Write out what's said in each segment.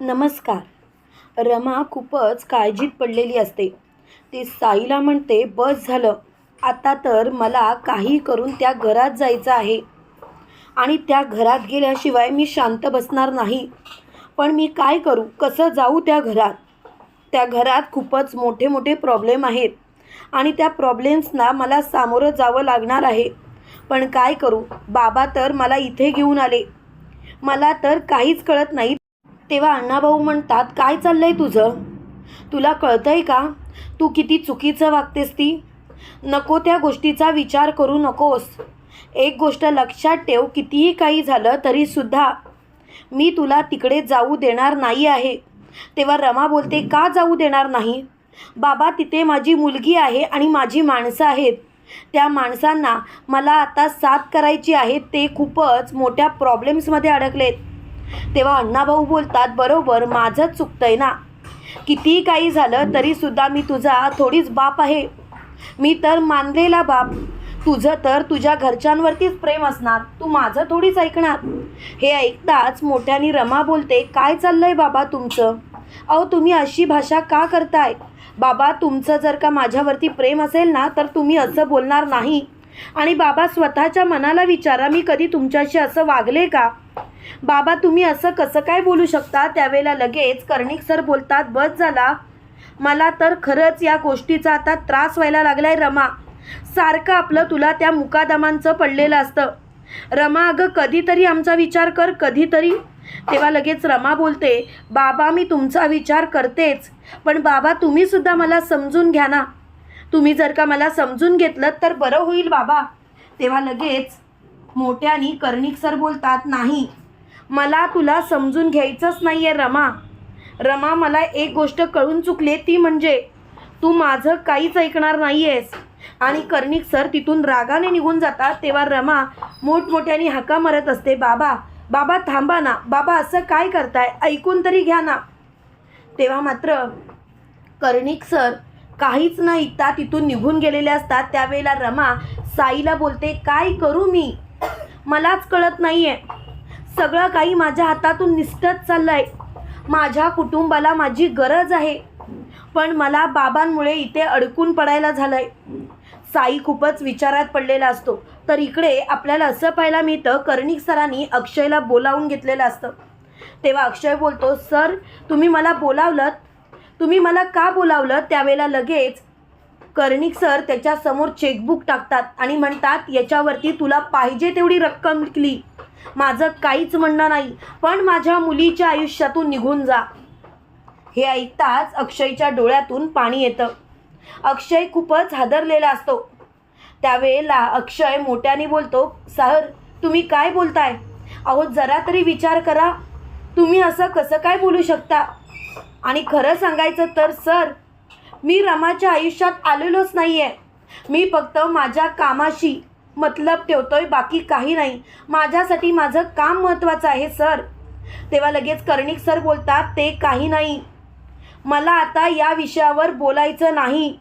नमस्कार. रमा खूपच काळजीत पडलेली असते. ती साईला म्हणते बस झालं. आता तर मला काही करून त्या घरात जायचं आहे. आणि त्या घरात गेल्याशिवाय मी शांत बसणार नाही. पण मी काय करू? कसं जाऊ त्या घरात? त्या घरात खूपच मोठे मोठे प्रॉब्लेम आहेत. आणि त्या प्रॉब्लेम्सना मला सामोरं जावं लागणार आहे. पण काय करू? बाबा तर मला इथे घेऊन आले. मला तर काहीच कळत नाही. तेव्हा अण्णाभाऊ म्हणतात काय चाललंय तुझं? तुला कळतंय का? तू किती चुकीचं वागतेस ती? नको त्या गोष्टीचा विचार करू नकोस. एक गोष्ट लक्षात ठेव कितीही काही झालं तरीसुद्धा मी तुला तिकडे जाऊ देणार नाही आहे. तेव्हा रमा बोलते का जाऊ देणार नाही? बाबा तिथे माझी मुलगी आहे आणि माझी माणसं आहेत. त्या माणसांना मला आता साथ करायची आहे. ते खूपच मोठ्या प्रॉब्लेम्समध्ये अडकलेत. तेव्हा अण्णाभाऊ बोलतात बरोबर माझंच चुकतंय ना. कितीही काही झालं तरीसुद्धा मी तुझा थोडीच बाप आहे. मी तर मानलेला बाप. तुझं तर तुझ्या घरच्यांवरतीच प्रेम असणार. तू माझं थोडीच ऐकणार. हे ऐकताच मोठ्यानी रमा बोलते काय चाललंय बाबा तुमचं? अहो तुम्ही अशी भाषा का करताय? बाबा तुमचं जर का माझ्यावरती प्रेम असेल ना तर तुम्ही असं बोलणार नाही. आणि बाबा स्वतःच्या मनाला विचारा मी कधी तुमच्याशी असं वागले का? बाबा तुम्ही असं कसं काय बोलू शकता? त्यावेळेला लगेच कर्णिक सर बोलतात बस झाला. मला तर खरंच या गोष्टीचा आता त्रास व्हायला लागलाय रमा. सारखं आपलं तुला त्या मुकादमांचं पडलेलं असतं. रमा अगं कधीतरी आमचा विचार कर कधीतरी. तेव्हा लगेच रमा बोलते बाबा मी तुमचा विचार करतेच पण बाबा तुम्हीसुद्धा मला समजून घ्या ना. तुम्ही जर का मला समजून घेतलं तर बरं होईल बाबा. तेव्हा लगेच मोठ्यानी कर्णिक सर बोलतात नाही मला तुला समजून घ्यायचंच नाही आहे रमा. रमा मला एक गोष्ट कळून चुकली ती म्हणजे तू माझं काहीच ऐकणार नाही आहेस आणि कर्णिक सर तिथून रागाने निघून जातात तेव्हा रमा मोठमोठ्याने हाका मारत असते बाबा बाबा थांबा ना. बाबा असं काय करताय? ऐकून तरी घ्या ना. तेव्हा मात्र कर्णिक सर काहीच न ऐकता तिथून निघून गेलेले असतात. त्यावेळेला रमा साईला बोलते काय करू मी? मलाच कळत नाही आहे सगळं काही माझ्या हातातून निसटत चाललं आहे माझ्या कुटुंबाला माझी गरज आहे. पण मला बाबांमुळे इथे अडकून पडायला झालं आहे साई खूपच विचारात पडलेला असतो. तर इकडे आपल्याला असं पाहायला मिळतं कर्णिक सरांनी अक्षयला बोलावून घेतलेलं असतं. तेव्हा अक्षय बोलतो सर तुम्ही मला बोलावलं तुम्ही मला का बोलावलं त्यावेळेला लगेच कर्णिक सर त्याच्यासमोर चेकबुक टाकतात आणि म्हणतात याच्यावरती तुला पाहिजे तेवढी रक्कम विकली माझं काहीच म्हणणं नाही पण माझ्या मुलीच्या आयुष्यातून निघून जा. हे ऐकताच अक्षयच्या डोळ्यातून पाणी येतं. अक्षय खूपच हादरलेला असतो. त्यावेळेला अक्षय मोठ्याने बोलतो सर तुम्ही काय बोलताय? अहो जरा तरी विचार करा. तुम्ही असं कसं काय बोलू शकता? आणि खरं सांगायचं तर सर मी रमाच्या आयुष्यात आलेलोच नाही आहे मी फक्त माझ्या कामाशी मतलब ठेवतोय बाकी काही नाही. माझ्यासाठी माझं काम महत्त्वाचं आहे सर. तेव्हा लगेच कर्णिक सर बोलतात ते काही नाही. मला आता या विषयावर बोलायचं नाही.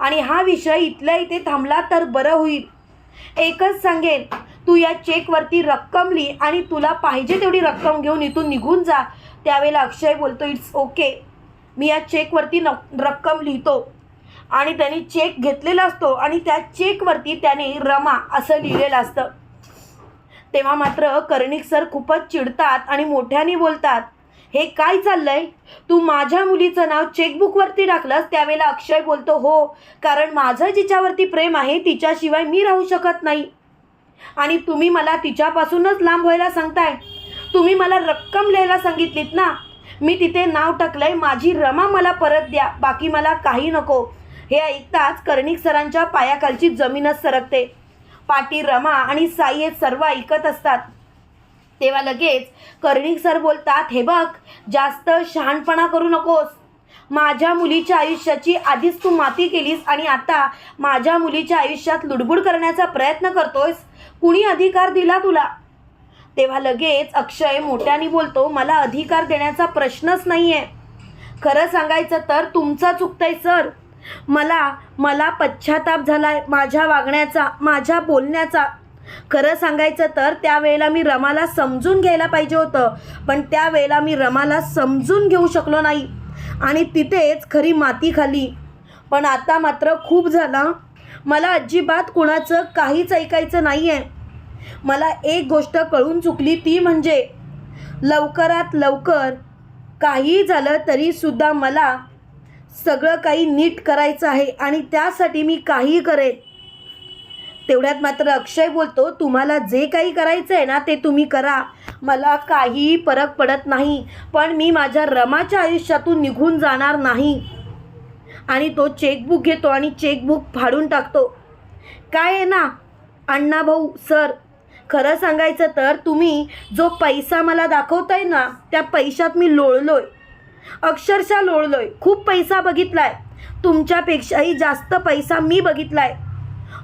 आणि हा विषय इथल्या इथे थांबला तर बरं होईल. एकच सांगेन तू या चेकवरती रक्कम लिही आणि तुला पाहिजे तेवढी रक्कम घेऊन इथून निघून जा. त्यावेळेला अक्षय बोलतो इट्स ओके. मी या चेकवरती न रक्कम लिहितो. आणि त्याने चेक घेतलेला असतो आणि त्या चेकवरती त्याने रमा असं लिहिलेलं असतं. तेव्हा मात्र कर्णिक सर खूपच चिडतात आणि मोठ्याने बोलतात हे काय चाललंय? तू माझ्या मुलीचं नाव चेकबुकवरती टाकलंस त्यावेळेला अक्षय बोलतो हो कारण माझं जिच्यावरती प्रेम आहे तिच्याशिवाय मी राहू शकत नाही. आणि तुम्ही मला तिच्यापासूनच लांब व्हायला सांगताय. तुम्ही मला रक्कम लिहायला सांगितलीत ना? मी तिथे नाव टाकलंय माझी रमा मला परत द्या बाकी मला काही नको. हे ऐकताच कर्णिक सरांच्या पायाखालची जमीनच सरकते. पाटी रमा आणि साई हे सर्व ऐकत असतात. तेव्हा लगेच कर्णिक सर बोलतात हे बघ जास्त शहाणपणा करू नकोस. माझ्या मुलीच्या आयुष्याची आधीच तू माती केलीस आणि आता माझ्या मुलीच्या आयुष्यात लुडबुड करण्याचा प्रयत्न करतोयस. कुणी अधिकार दिला तुला? तेव्हा लगेच अक्षय मोठ्याने बोलतो मला अधिकार देण्याचा प्रश्नच नाही आहे खरं सांगायचं तर तुमचा चुकतंय सर. मला मला पश्चाताप झाला आहे माझ्या वागण्याचा माझ्या बोलण्याचा. खरं सांगायचं तर त्यावेळेला मी रमाला समजून घ्यायला पाहिजे होतं पण त्यावेळेला मी रमाला समजून घेऊ शकलो नाही. आणि तिथेच खरी माती खाली. पण आता मात्र खूप झालं. मला अजिबात कुणाचं काहीच ऐकायचं नाही आहे मला एक गोष्ट कळून चुकली ती म्हणजे लवकरात लवकर काही झालं तरीसुद्धा मला सगळं काही नीट करायचं आहे आणि त्यासाठी मी काही करेन. तेवढ्यात मात्र अक्षय बोलतो तुम्हाला जे काही करायचं आहे ना ते तुम्ही करा. मला काहीही फरक पडत नाही पण मी माझ्या रमाच्या आयुष्यातून निघून जाणार नाही. आणि तो चेकबुक घेतो आणि चेकबुक फाडून टाकतो. काय आहे ना अण्णा भाऊ सर खरं सांगायचं तर तुम्ही जो पैसा मला दाखवताय ना त्या पैशात मी लोळलोय. अक्षरशः लोळलोय. खूप पैसा बघितलाय. तुमच्यापेक्षाही जास्त पैसा मी बघितलाय.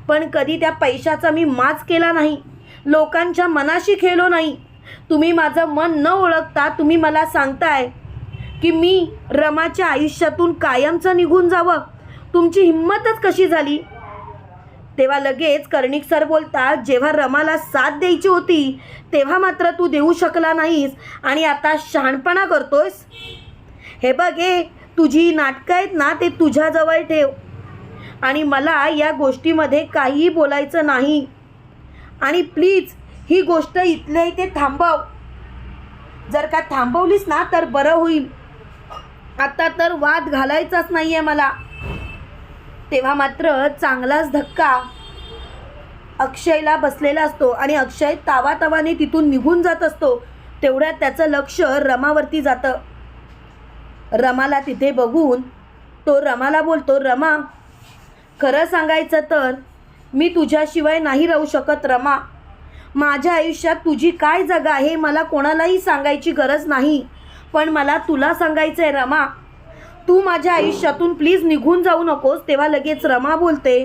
पण कधी त्या पैशाचा मी माच केला नाही. लोकांच्या मनाशी खेळलो नाही. तुम्ही माझं मन न ओळखता तुम्ही मला सांगताय की मी रमाच्या आयुष्यातून कायमचं निघून जावं. तुमची हिंमतच कशी झाली? तेव्हा लगेच कर्णिक सर बोलतात जेव्हा रमाला साथ द्यायची होती तेव्हा मात्र तू देऊ शकला नाहीस आणि आता शहाणपणा करतोयस. हे बघ हे तुझी नाटकं आहेत ना ते तुझ्याजवळ ठेव. आणि मला या गोष्टीमध्ये काहीही बोलायचं नाही. आणि प्लीज ही गोष्ट इथल्या इथे थांबव. जर का थांबवलीस ना तर बरं होईल. आता तर वाद घालायचाच नाही आहे मला. तेव्हा मात्र चांगलाच धक्का. अक्षयला बसलेला असतो आणि अक्षय तावातावाने तिथून निघून जात असतो. तेवढ्यात त्याचं लक्ष रमावरती जातं. रमाला तिथे बघून तो रमाला बोलतो रमा खरं सांगायचं तर मी तुझ्याशिवाय नाही राहू शकत रमा. माझ्या आयुष्यात तुझी काय जागा आहे मला कोणालाही सांगायची गरज नाही पण मला तुला सांगायचं आहे रमा. तू माझ्या आयुष्यातून प्लीज निघून जाऊ नकोस तेव्हा लगेच रमा बोलते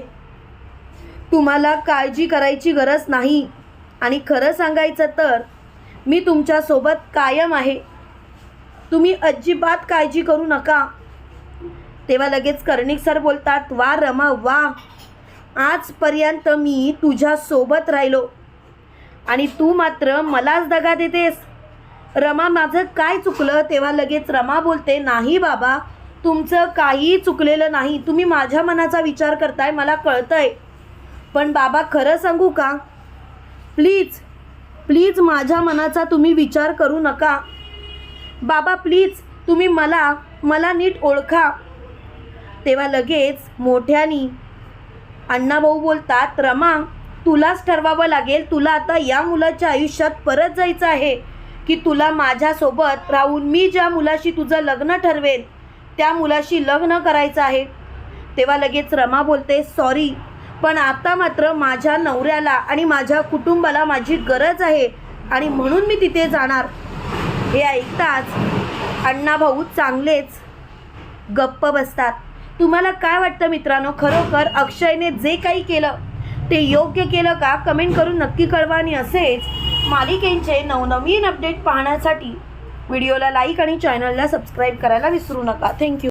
तुम्हाला काळजी करायची गरज नाही. आणि खरं सांगायचं तर मी तुमच्यासोबत कायम आहे. तुम्ही अजिबात काळजी करू नका. तेव्हा लगेच कर्णिक सर बोलतात वा रमा वा. आजपर्यंत मी तुझ्यासोबत राहिलो. आणि तू मात्र मलाच दगा देतेस. रमा माझं काय चुकलं? तेव्हा लगेच रमा बोलते नाही बाबा तुमचं काही चुकलेलं नाही. तुम्ही माझ्या मनाचा विचार करताय मला कळतंय. पण बाबा खरं सांगू का? प्लीज प्लीज माझ्या मनाचा तुम्ही विचार करू नका. बाबा प्लीज तुम्ही मला मला नीट ओळखा. तेव्हा लगेच मोठ्यानी अण्णाभाऊ बोलतात रमा तुलाच ठरवावं लागेल तुला आता या मुलाच्या आयुष्यात परत जायचं आहे. की तुला माझ्यासोबत राहून मी ज्या मुलाशी तुझं लग्न ठरवेल त्या मुलाशी लग्न करायचं आहे. तेव्हा लगेच रमा बोलते सॉरी पण आता मात्र माझ्या नवऱ्याला आणि माझ्या कुटुंबाला माझी गरज आहे आणि म्हणून मी तिथे जाणार. हे ऐकताच अण्णा भाऊ चांगलेच गप्प बसतात. तुम्हाला काय वाटतं मित्रांनो? खरोखर अक्षयने जे काही केलं ते योग्य केलं का? कमेंट करून नक्की कळवा आणि असेच मालिकेंचे नवनवीन अपडेट पाहण्यासाठी व्हिडिओला लाईक आणि चॅनलला सबस्क्राईब करायला विसरू नका. थँक्यू